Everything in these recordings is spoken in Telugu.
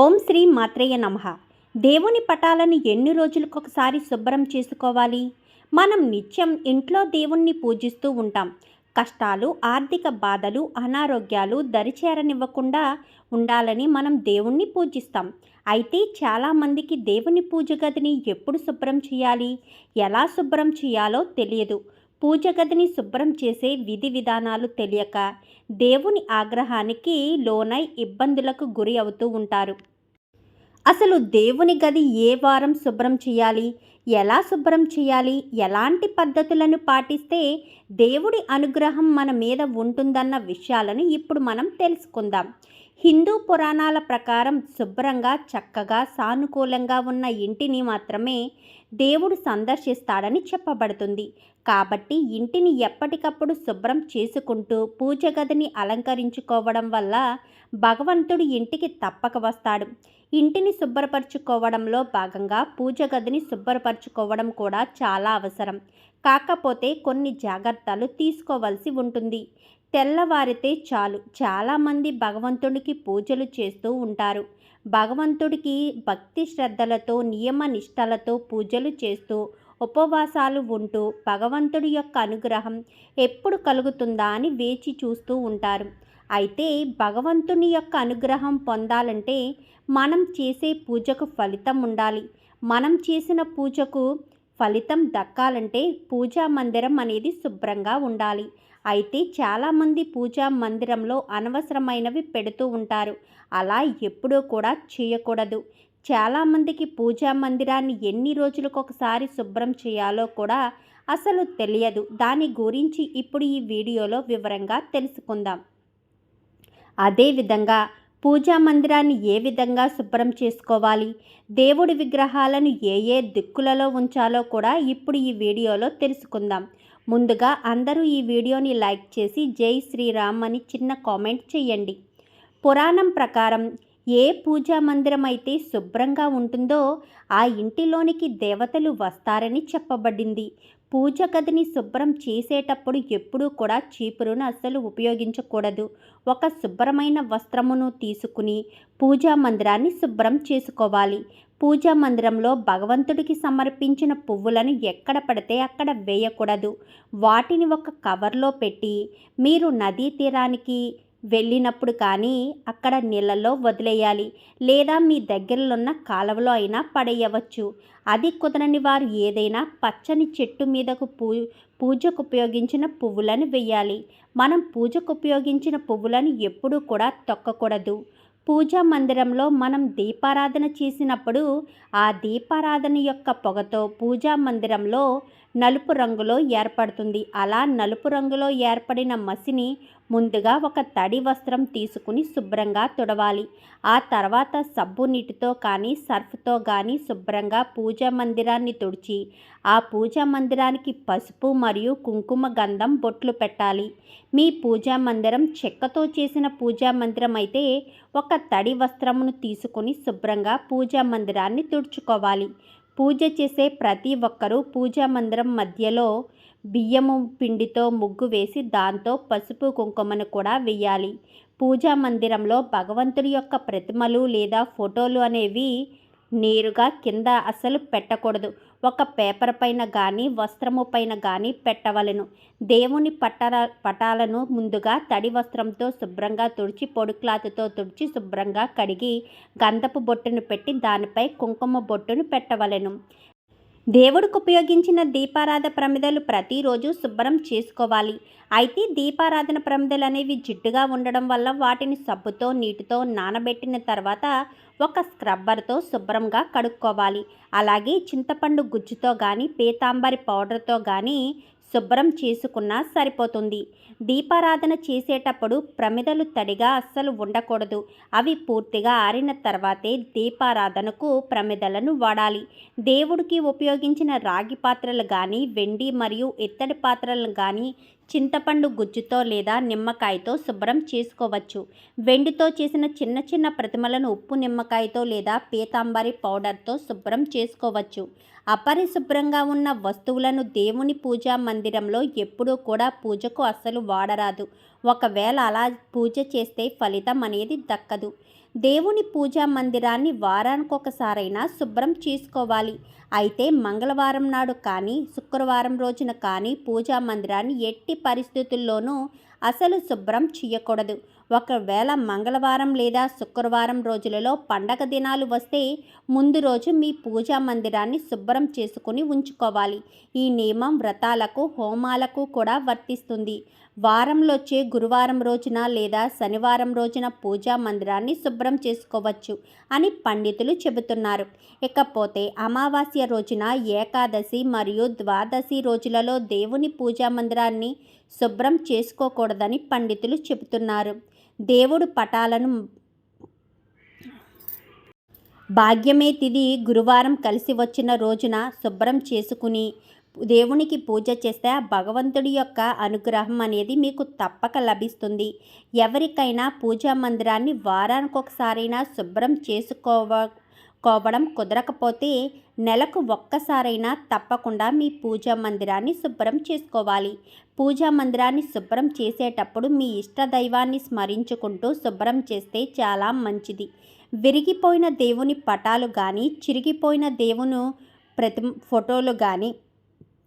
ఓం శ్రీ మాత్రేయ నమః. దేవుని పటాలను ఎన్ని రోజులకొకసారి శుభ్రం చేసుకోవాలి? మనం నిత్యం ఇంట్లో దేవుణ్ణి పూజిస్తూ ఉంటాం. కష్టాలు ఆర్థిక బాధలు అనారోగ్యాలు దరిచేరనివ్వకుండా ఉండాలని మనం దేవుణ్ణి పూజిస్తాం. అయితే చాలామందికి దేవుని పూజ గదిని ఎప్పుడు శుభ్రం చేయాలి? ఎలా శుభ్రం చేయాలో తెలియదు. పూజ గదిని శుభ్రం చేసే విధి విధానాలు తెలియక దేవుని ఆగ్రహానికి లోనై ఇబ్బందులకు గురి అవుతూ ఉంటారు. అసలు దేవుని గది ఏ వారం శుభ్రం చేయాలి? ఎలా శుభ్రం చేయాలి? ఎలాంటి పద్ధతులను పాటిస్తే దేవుడి అనుగ్రహం మన మీద ఉంటుందన్న విషయాలను ఇప్పుడు మనం తెలుసుకుందాం. హిందూ పురాణాల ప్రకారం శుభ్రంగా చక్కగా సానుకూలంగా ఉన్న ఇంటిని మాత్రమే దేవుడు సందర్శిస్తాడని చెప్పబడుతుంది. కాబట్టి ఇంటిని ఎప్పటికప్పుడు శుభ్రం చేసుకుంటూ పూజ గదిని అలంకరించుకోవడం వల్ల భగవంతుడు ఇంటికి తప్పక వస్తాడు. ఇంటిని శుభ్రపరచుకోవడంలో భాగంగా పూజ గదిని శుభ్రపరచుకోవడం కూడా చాలా అవసరం. కాకపోతే కొన్ని జాగ్రత్తలు తీసుకోవాల్సి ఉంటుంది. తెల్లవారితే చాలు. చాలామంది భగవంతుడికి పూజలు చేస్తూ ఉంటారు. భగవంతుడికి భక్తి శ్రద్ధలతో నియమ నిష్టలతో పూజలు చేస్తూ ఉపవాసాలు ఉంటూ భగవంతుడి యొక్క అనుగ్రహం ఎప్పుడు కలుగుతుందా అని వేచి చూస్తూ ఉంటారు. అయితే భగవంతుని యొక్క అనుగ్రహం పొందాలంటే మనం చేసే పూజకు ఫలితం ఉండాలి. మనం చేసిన పూజకు ఫలితం దక్కాలంటే పూజా మందిరం అనేది శుభ్రంగా ఉండాలి. అయితే చాలామంది పూజా మందిరంలో అనవసరమైనవి పెడుతూ ఉంటారు. అలా ఎప్పుడూ కూడా చేయకూడదు. చాలామందికి పూజా మందిరాన్ని ఎన్ని రోజులకు ఒకసారి శుభ్రం చేయాలో కూడా అసలు తెలియదు. దాని గురించి ఇప్పుడు ఈ వీడియోలో వివరంగా తెలుసుకుందాం. అదేవిధంగా పూజా మందిరాన్ని ఏ విధంగా శుభ్రం చేసుకోవాలి? దేవుడి విగ్రహాలను ఏ ఏ దిక్కులలో ఉంచాలో కూడా ఇప్పుడు ఈ వీడియోలో తెలుసుకుందాం. ముందుగా అందరూ ఈ వీడియోని లైక్ చేసి జై శ్రీరామ్ అని చిన్న కామెంట్ చేయండి. పురాణం ప్రకారం ఏ పూజా మందిరం అయితే శుభ్రంగా ఉంటుందో ఆ ఇంటిలోనికి దేవతలు వస్తారని చెప్పబడింది. పూజ గదిని శుభ్రం చేసేటప్పుడు ఎప్పుడూ కూడా చీపురును అస్సలు ఉపయోగించకూడదు. ఒక శుభ్రమైన వస్త్రమును తీసుకుని పూజా మందిరాన్ని శుభ్రం చేసుకోవాలి. పూజా మందిరంలో భగవంతుడికి సమర్పించిన పువ్వులను ఎక్కడ పడితే అక్కడ వేయకూడదు. వాటిని ఒక కవర్లో పెట్టి మీరు నదీ తీరానికి వెళ్ళినప్పుడు కానీ అక్కడ నీళ్ళలో వదిలేయాలి లేదా మీ దగ్గరలో ఉన్న కాలువలో అయినా పడేయవచ్చు. అది కుదరని వారు ఏదైనా పచ్చని చెట్టు మీదకు పూ పూజకు ఉపయోగించిన పువ్వులను వేయాలి. మనం పూజకు ఉపయోగించిన పువ్వులను ఎప్పుడూ కూడా తొక్కకూడదు. పూజా మందిరంలో మనం దీపారాధన చేసినప్పుడు ఆ దీపారాధన యొక్క పొగతో పూజా మందిరంలో నలుపు రంగులో ఏర్పడుతుంది. అలా నలుపు రంగులో ఏర్పడిన మసిని ముందుగా ఒక తడి వస్త్రం తీసుకుని శుభ్రంగా తుడవాలి. ఆ తర్వాత సబ్బు నీటితో కానీ సర్ఫ్తో కానీ శుభ్రంగా పూజా మందిరాన్ని తుడిచి ఆ పూజా మందిరానికి పసుపు మరియు కుంకుమ గంధం బొట్లు పెట్టాలి. మీ పూజా మందిరం చెక్కతో చేసిన పూజా మందిరం అయితే ఒక తడి వస్త్రమును తీసుకుని శుభ్రంగా పూజా మందిరాన్ని తుడుచుకోవాలి. పూజ చేసే ప్రతి ఒక్కరూ పూజా మందిరం మధ్యలో బియ్యము పిండితో ముగ్గు వేసి దాంతో పసుపు కుంకుమను కూడా వేయాలి. పూజా మందిరంలో భగవంతుడి యొక్క ప్రతిమలు లేదా ఫోటోలు అనేవి నేరుగా కింద అసలు పెట్టకూడదు. ఒక పేపర్ పైన కానీ వస్త్రము పైన కానీ పెట్టవలను. దేవుని పట్టర పటాలను ముందుగా తడి వస్త్రంతో శుభ్రంగా తుడిచి పొడి క్లాత్తో తుడిచి శుభ్రంగా కడిగి గంధపు బొట్టును పెట్టి దానిపై కుంకుమ బొట్టును పెట్టవలెను. దేవుడికి ఉపయోగించిన దీపారాధ ప్రమిదలు ప్రతిరోజు శుభ్రం చేసుకోవాలి. అయితే దీపారాధన ప్రమిదలు అనేవి జిడ్డుగా ఉండడం వల్ల వాటిని సబ్బుతో నీటితో నానబెట్టిన తర్వాత ఒక స్క్రబ్బర్తో శుభ్రంగా కడుక్కోవాలి. అలాగే చింతపండు గుజ్జుతో కానీ పీతాంబరి పౌడర్తో కానీ శుభ్రం చేసుకున్నా సరిపోతుంది. దీపారాధన చేసేటప్పుడు ప్రమిదలు తడిగా అస్సలు ఉండకూడదు. అవి పూర్తిగా ఆరిన తర్వాతే దీపారాధనకు ప్రమిదలను వాడాలి. దేవుడికి ఉపయోగించిన రాగి పాత్రలు కానీ వెండి మరియు ఇత్తడి పాత్రలను కానీ చింతపండు గుజ్జుతో లేదా నిమ్మకాయతో శుభ్రం చేసుకోవచ్చు. వెండితో చేసిన చిన్న చిన్న ప్రతిమలను ఉప్పు నిమ్మకాయతో లేదా పీతాంబరి పౌడర్తో శుభ్రం చేసుకోవచ్చు. అపరిశుభ్రంగా ఉన్న వస్తువులను దేవుని పూజా మందిరంలో ఎప్పుడూ కూడా పూజకు అస్సలు వాడరాదు. ఒకవేళ అలా పూజ చేస్తే ఫలితం అనేది దక్కదు. దేవుని పూజా మందిరాన్ని వారానికి ఒకసారైనా శుభ్రం చేసుకోవాలి. అయితే మంగళవారం నాడు కానీ శుక్రవారం రోజున కానీ పూజా మందిరాన్ని ఎట్టి పరిస్థితుల్లోనూ అసలు శుభ్రం చేయకూడదు. ఒకవేళ మంగళవారం లేదా శుక్రవారం రోజులలో పండగ దినాలు వస్తే ముందు రోజు మీ పూజా మందిరాన్ని శుభ్రం చేసుకుని ఉంచుకోవాలి. ఈ నియమం వ్రతాలకు హోమాలకు కూడా వర్తిస్తుంది. వారంలో వచ్చే గురువారం రోజున లేదా శనివారం రోజున పూజా మందిరాన్ని శుభ్రం చేసుకోవచ్చు అని పండితులు చెబుతున్నారు. ఇకపోతే అమావాస్య రోజున ఏకాదశి మరియు ద్వాదశి రోజులలో దేవుని పూజా మందిరాన్ని శుభ్రం చేసుకోకూడదని పండితులు చెబుతున్నారు. దేవుడు పటాలను భాగ్యమే తిది గురువారం కలిసి వచ్చిన రోజున శుభ్రం చేసుకుని దేవునికి పూజ చేస్తే ఆ భగవంతుడి యొక్క అనుగ్రహం అనేది మీకు తప్పక లభిస్తుంది. ఎవరికైనా పూజా మందిరాన్ని వారానికి ఒకసారైనా శుభ్రం చేసుకోవ కోవడం కుదరకపోతే నెలకు ఒక్కసారైనా తప్పకుండా మీ పూజా మందిరాన్ని శుభ్రం చేసుకోవాలి. పూజా మందిరాన్ని శుభ్రం చేసేటప్పుడు మీ ఇష్ట దైవాన్ని స్మరించుకుంటూ శుభ్రం చేస్తే చాలా మంచిది. విరిగిపోయిన దేవుని పటాలు కానీ చిరిగిపోయిన దేవును ప్రతి ఫోటోలు కానీ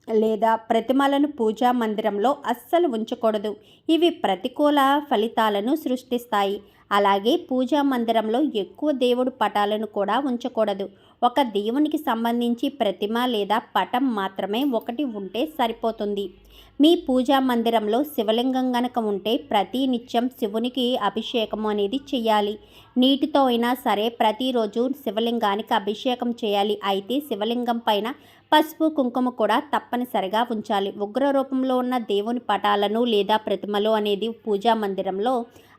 లేదా ప్రతిమలను పూజా మందిరంలో అస్సలు ఉంచకూడదు. ఇవి ప్రతికూల ఫలితాలను సృష్టిస్తాయి. అలాగే పూజా మందిరంలో ఎక్కువ దేవుడు పటాలను కూడా ఉంచకూడదు. ఒక దేవునికి సంబంధించి ప్రతిమ లేదా పటం మాత్రమే ఒకటి ఉంటే సరిపోతుంది. మీ పూజా మందిరంలో శివలింగం గనక ఉంటే ప్రతి నిత్యం శివునికి అభిషేకం అనేది చేయాలి. నీటితో అయినా సరే ప్రతిరోజు శివలింగానికి అభిషేకం చేయాలి. అయితే శివలింగం పైన పసుపు కుంకుమ కూడా తప్పనిసరిగా ఉంచాలి. ఉగ్ర రూపంలో ఉన్న దేవుని పటాలను లేదా ప్రతిమలు అనేది పూజా మందిరంలో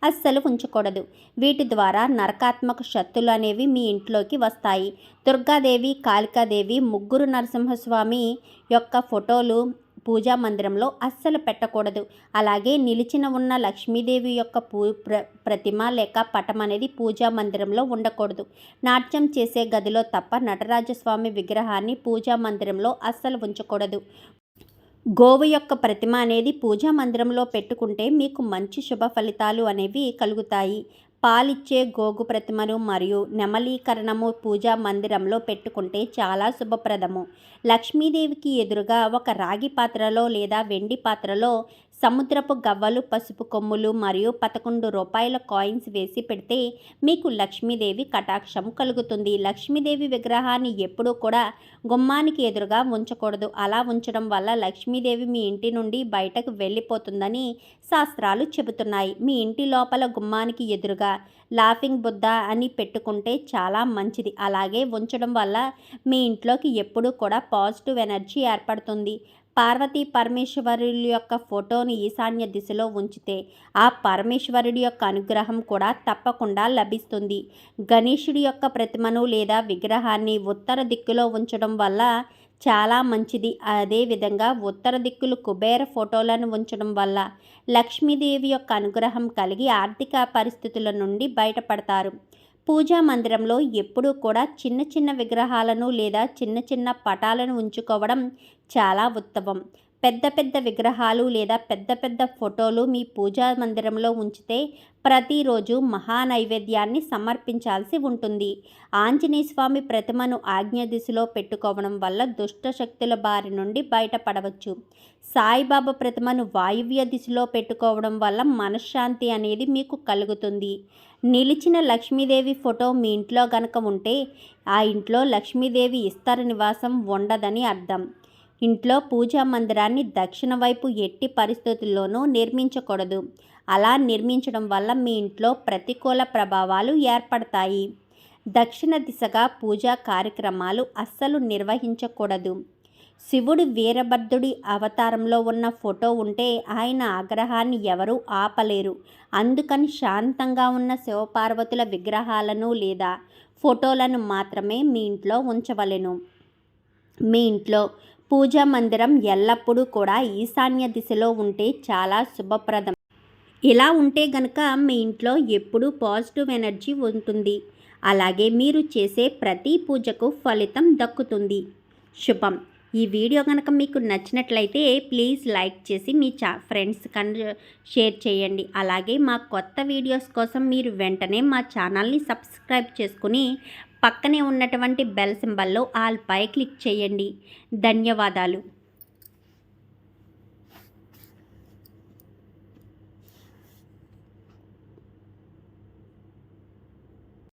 అస్సలు ఉంచకూడదు. వీటి ద్వారా నరకాత్మక శక్తులు అనేవి మీ ఇంట్లోకి వస్తాయి. దుర్గాదేవి కాళికాదేవి ముగ్గురు నరసింహస్వామి యొక్క ఫోటోలు పూజా మందిరంలో అస్సలు పెట్టకూడదు. అలాగే నిలిచిన ఉన్న లక్ష్మీదేవి యొక్క పూ ప్ర ప్రతిమ లేక పటం అనేది పూజా మందిరంలో ఉండకూడదు. నాట్యం చేసే గదిలో తప్ప నటరాజస్వామి విగ్రహాన్ని పూజా మందిరంలో అస్సలు ఉంచకూడదు. గోవు యొక్క ప్రతిమ అనేది పూజా మందిరంలో పెట్టుకుంటే మీకు మంచి శుభ ఫలితాలు అనేవి కలుగుతాయి. పాలిచ్చే గోగు ప్రతిమను మరియు నెమలీకరణము పూజా మందిరంలో పెట్టుకుంటే చాలా శుభప్రదము. లక్ష్మీదేవికి ఎదురుగా ఒక రాగి పాత్రలో లేదా వెండి పాత్రలో సముద్రపు గవ్వలు పసుపు కొమ్ములు మరియు పదకొండు రూపాయల కాయిన్స్ వేసి పెడితే మీకు లక్ష్మీదేవి కటాక్షం కలుగుతుంది. లక్ష్మీదేవి విగ్రహాన్ని ఎప్పుడూ కూడా గుమ్మానికి ఎదురుగా ఉంచకూడదు. అలా ఉంచడం వల్ల లక్ష్మీదేవి మీ ఇంటి నుండి బయటకు వెళ్ళిపోతుందని శాస్త్రాలు చెబుతున్నాయి. మీ ఇంటి లోపల గుమ్మానికి ఎదురుగా లాఫింగ్ బుద్ధ అని పెట్టుకుంటే చాలా మంచిది. అలాగే ఉంచడం వల్ల మీ ఇంట్లోకి ఎప్పుడూ కూడా పాజిటివ్ ఎనర్జీ ఏర్పడుతుంది. పార్వతీ పరమేశ్వరుల యొక్క ఫోటోని ఈశాన్య దిశలో ఉంచితే ఆ పరమేశ్వరుడి యొక్క అనుగ్రహం కూడా తప్పకుండా లభిస్తుంది. గణేశుడి యొక్క ప్రతిమను లేదా విగ్రహాన్ని ఉత్తర దిక్కులో ఉంచడం వల్ల చాలా మంచిది. అదేవిధంగా ఉత్తర దిక్కులు కుబేర ఫోటోలను ఉంచడం వల్ల లక్ష్మీదేవి యొక్క అనుగ్రహం కలిగి ఆర్థిక పరిస్థితుల నుండి బయటపడతారు. పూజా మందిరంలో ఎప్పుడూ కూడా చిన్న చిన్న విగ్రహాలను లేదా చిన్న చిన్న పటాలను ఉంచుకోవడం చాలా ఉత్తమం. పెద్ద పెద్ద విగ్రహాలు లేదా పెద్ద పెద్ద ఫోటోలు మీ పూజా మందిరంలో ఉంచితే ప్రతిరోజు మహా నైవేద్యాన్ని సమర్పించాల్సి ఉంటుంది. ఆంజనేయ స్వామి ప్రతిమను ఆజ్ఞ దిశలో పెట్టుకోవడం వల్ల దుష్ట శక్తుల బారి నుండి బయటపడవచ్చు. సాయిబాబా ప్రతిమను వాయువ్య దిశలో పెట్టుకోవడం వల్ల మనశ్శాంతి అనేది మీకు కలుగుతుంది. నిలిచిన లక్ష్మీదేవి ఫోటో మీ ఇంట్లో గనక ఉంటే ఆ ఇంట్లో లక్ష్మీదేవి ఇస్తర నివాసం ఉండదని అర్థం. ఇంట్లో పూజా మందిరాన్ని దక్షిణ వైపు ఎట్టి పరిస్థితుల్లోనూ నిర్మించకూడదు. అలా నిర్మించడం వల్ల మీ ఇంట్లో ప్రతికూల ప్రభావాలు ఏర్పడతాయి. దక్షిణ దిశగా పూజా కార్యక్రమాలు అస్సలు నిర్వహించకూడదు. శివుడు వీరభద్రుడి అవతారంలో ఉన్న ఫోటో ఉంటే ఆయన ఆగ్రహాన్ని ఎవరూ ఆపలేరు. అందుకని శాంతంగా ఉన్న శివపార్వతుల విగ్రహాలను లేదా ఫోటోలను మాత్రమే మీ ఇంట్లో ఉంచవలెను. మీ ఇంట్లో పూజా మందిరం ఎల్లప్పుడూ కూడా ఈశాన్య దిశలో ఉంటే చాలా శుభప్రదం. ఇలా ఉంటే గనక మీ ఇంట్లో ఎప్పుడూ పాజిటివ్ ఎనర్జీ ఉంటుంది. అలాగే మీరు చేసే ప్రతి పూజకు ఫలితం దక్కుతుంది. శుభం. ఈ వీడియో కనుక మీకు నచ్చినట్లయితే ప్లీజ్ లైక్ చేసి మీ చా ఫ్రెండ్స్ కన్ షేర్ చేయండి. అలాగే మా కొత్త వీడియోస్ కోసం మీరు వెంటనే మా ఛానల్ని సబ్స్క్రైబ్ చేసుకుని పక్కనే ఉన్నటువంటి బెల్ సింబల్లో ఆల్ పై క్లిక్ చేయండి. ధన్యవాదాలు.